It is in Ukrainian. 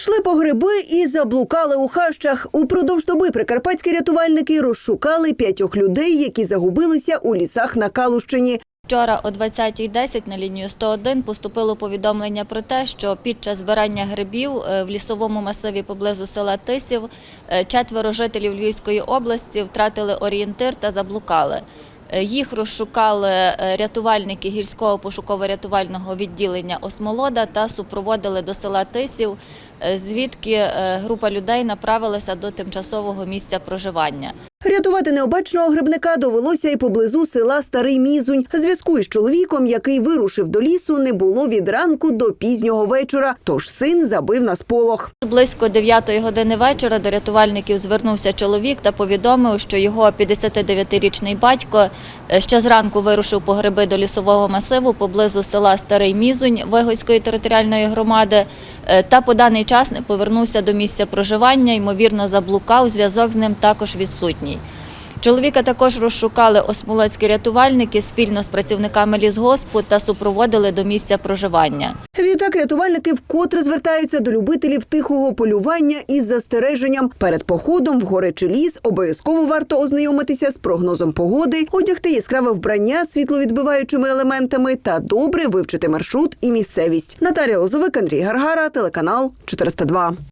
Пішли по гриби і заблукали у хащах. Упродовж доби прикарпатські рятувальники розшукали п'ятьох людей, які загубилися у лісах на Калущині. Вчора о 20.10 на лінію 101 поступило повідомлення про те, що під час збирання грибів е, в лісовому масиві поблизу села Тисів е, четверо жителів Львівської області втратили орієнтир та заблукали. Е, Їх розшукали е, рятувальники гірського пошуково-рятувального відділення Осмолода та супроводили до села Тисів, е, звідки група людей направилася до тимчасового місця проживання. Рятувати необачного грибника довелося і поблизу села Старий Мізунь. Зв'язку із чоловіком, який вирушив до лісу, не було від ранку до пізнього вечора. Тож син забив на сполох. Близько 9 години вечора до рятувальників звернувся чоловік та повідомив, що його 59-річний батько е, ще зранку вирушив по гриби до лісового масиву поблизу села Старий Мізунь Вигодської територіальної громади е, та по даний час не повернувся до місця проживання, ймовірно, заблукав, зв'язок з ним також відсутній. Чоловіка також розшукали осмолоцькі рятувальники спільно з працівниками лісгоспу та супроводили до місця проживання. Відтак рятувальники вкотре звертаються до любителів тихого полювання із застереженням. Перед походом в гори чи ліс обов'язково варто ознайомитися з прогнозом погоди, одягти яскраве вбрання з світловідбиваючими елементами та добре вивчити маршрут і місцевість. Наталія Лозовик, Андрій Гаргара, телеканал 402.